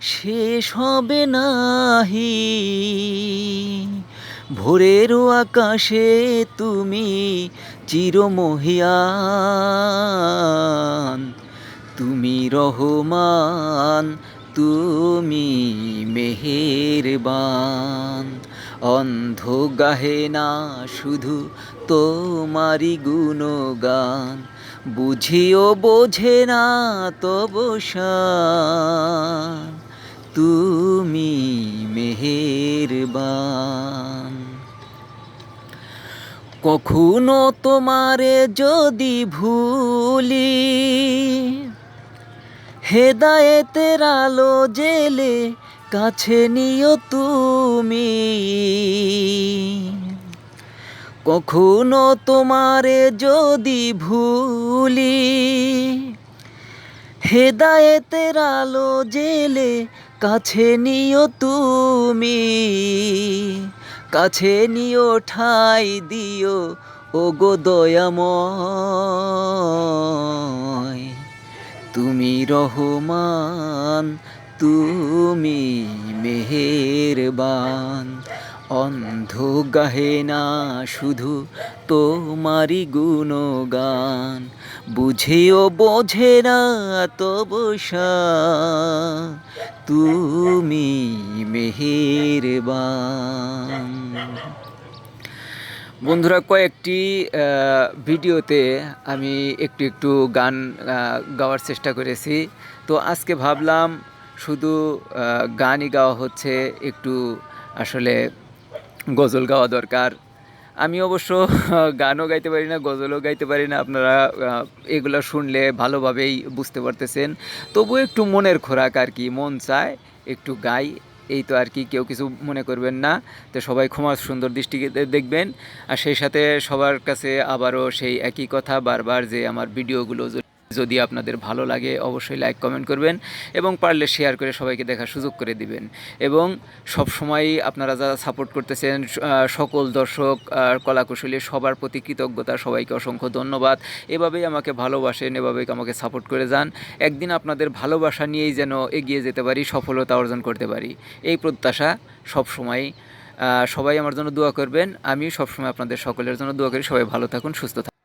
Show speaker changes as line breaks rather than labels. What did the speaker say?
শেষ হবে নাহি। ভোরের আকাশে তুমি চিরমহিয়ান। তুমি রহমান, তুমি মেহেরবান। অন্ধ গাহে না শুধু তোমারি গুণগান। বুঝিও বোঝে না তবসা তুমি মেহেরবান। কখনো তোমারে যদি ভুলি, হেদায়েতের আলো জেলে কাছে নিও তুমি। কখনো তোমারে যদি ভুলি, হেদায়েতের আলো জেলে কাছে নিও তুমি কাছে নিও ঠাই দিও ও গো তুমি রহমান তুমি মেহেরবান। অন্ধ গাহে না শুধু তোমারি গুণগান। বুঝেও বোঝে না তবসা তুমি মেহেরবান। বন্ধুরা, কয়েকটি ভিডিওতে আমি একটু একটু গান গাওয়ার চেষ্টা করেছি। তো আজকে ভাবলাম শুধু গানই গাওয়া হচ্ছে, একটু আসলে গজল গাওয়া দরকার। আমি অবশ্য গানও গাইতে পারি না, গজলও গাইতে পারি না। আপনারা এগুলো শুনলে ভালোভাবেই বুঝতে পারতেছেন। তবু একটু মনের খোরাক আর কি, মন চায়, একটু গাই। এই তো আর কি, কেউ কিছু মনে করবেন না। তো সবাই ক্ষমা সুন্দর দৃষ্টিতে দেখবেন। আর সেই সাথে সবার কাছে আবারও সেই একই কথা বারবার যে আমার ভিডিওগুলো যদি আপনাদের ভালো লাগে, অবশ্যই লাইক কমেন্ট করবেন এবং পারলে শেয়ার করে সবাইকে দেখার সুযোগ করে দিবেন। এবং সব সময় আপনারা যারা সাপোর্ট করতেছেন সকল দর্শক কলাকুশলী সবার প্রতি কৃতজ্ঞতা, সবাইকে অসংখ্য ধন্যবাদ। এভাবেই আমাকে ভালোবাসেন, এভাবেই আমাকে সাপোর্ট করে যান। একদিন আপনাদের ভালোবাসা নিয়েই যেন এগিয়ে যেতে পারি, সফলতা অর্জন করতে পারি। এই প্রত্যাশা সব সময় সবাই আমার জন্য দোয়া করবেন। আমি সবসময় আপনাদের সকলের জন্য দোয়া করি। সবাই ভালো থাকুন, সুস্থ থাকুন।